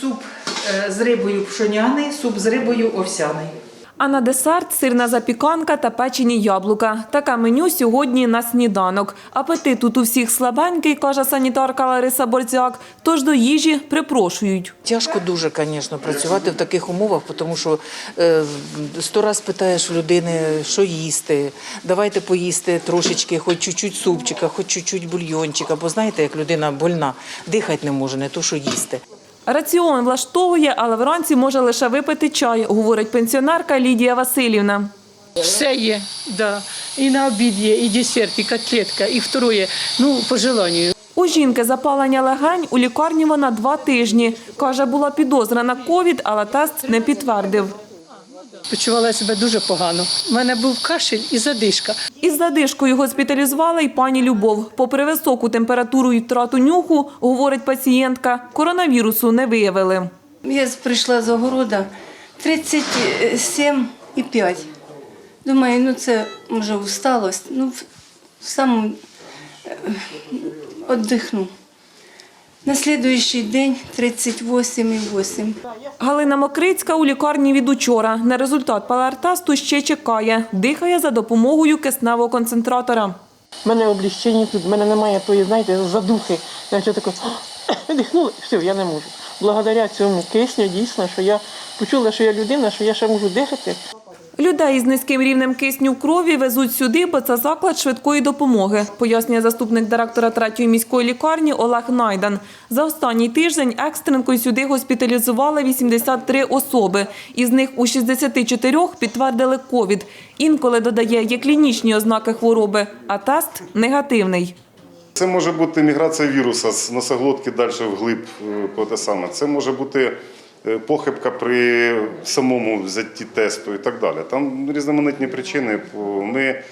суп е, з рибою пшоняний, суп з рибою овсяний. А на десерт сирна запіканка та печені яблука. Таке меню сьогодні на сніданок. Апетит тут у всіх слабенький, каже санітарка Лариса Борцяк, тож до їжі припрошують. Тяжко дуже, звісно, працювати в таких умовах, тому що е, сто раз питаєш в людини, що їсти. Давайте поїсти трошечки, хоч чуть-чуть супчика, хоч чуть-чуть бульйончика. Бо знаєте, як людина больна, дихати не може, не то що їсти. Раціон влаштовує, але вранці може лише випити чай, говорить пенсіонерка Лідія Васильівна. Все є, да. І на обід є, і десерт, і котлетка, і втроє. ну, по желанню. У жінки запалення легень у лікарні вона два тижні. Каже, була підозра на ковід, але тест не підтвердив. Почувала себе дуже погано. У мене був кашель і задишка. Із задишкою госпіталізувала й пані Любов. Попри високу температуру і втрату нюху, говорить пацієнтка, коронавірусу не виявили. Я прийшла з огорода 37,5. Думаю, ну це може усталость. Ну, сам е, віддихну. На слідуючий день 38,8. Галина Мокрицька у лікарні від учора. На результат ПЛР-тесту ще чекає. Дихає за допомогою кисневого концентратора. У мене обліщення тут, в мене немає тої, знаєте, задухи. Я ще тако дихнула, все, я не можу. Благодаря цьому кисню дійсно, що я почула, що я людина, що я ще можу дихати. Людей із низьким рівнем кисню в крові везуть сюди, бо це заклад швидкої допомоги, пояснює заступник директора третьої міської лікарні Олег Найдан. За останній тиждень екстренкою сюди госпіталізували 83 особи. Із них у 64 підтвердили ковід. Інколи додає, є клінічні ознаки хвороби, а тест негативний. Це може бути міграція віруса з носоглотки далі вглиб е. Це може бути похибка при самому взятті тесту і так далі. Там різноманітні причини. Ми,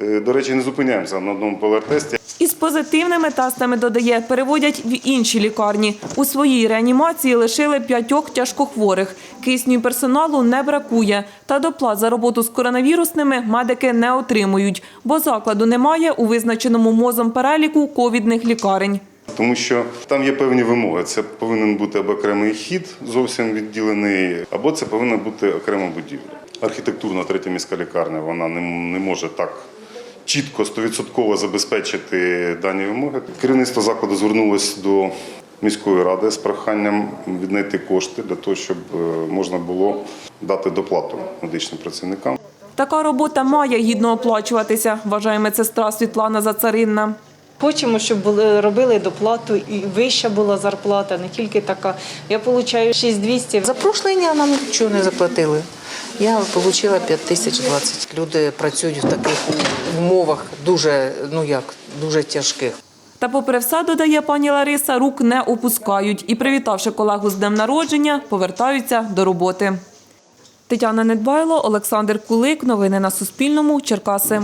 е, до речі, не зупиняємося на одному ПЛР-тесті. Із позитивними тестами, додає, переводять в інші лікарні. У своїй реанімації лишили п'ятьох тяжкохворих. Кисню персоналу не бракує. Та доплат за роботу з коронавірусними медики не отримують, бо закладу немає у визначеному мозом переліку ковідних лікарень. Тому що там є певні вимоги. Це повинен бути або окремий хід, зовсім відділений, або це повинна бути окрема будівля. Архітектурна третя міська лікарня вона не, не може так чітко, стовідсотково забезпечити дані вимоги. Керівництво закладу звернулося до міської ради з проханням віднайти кошти для того, щоб е, можна було дати доплату медичним працівникам. Така робота має гідно оплачуватися, вважає медсестра Світлана Зацаринна. Хочемо, щоб були робили доплату і вища була зарплата, не тільки така. Я отримую 6200. За прошлий день нам нічого не заплатили. Я отримала 5 тисяч 20. Люди працюють в таких умовах дуже, ну як, дуже тяжких. Та попри все, додає пані Лариса, рук не опускають і, привітавши колегу з днем народження, повертаються до роботи. Тетяна Недбайло, Олександр Кулик. Новини на Суспільному. Черкаси.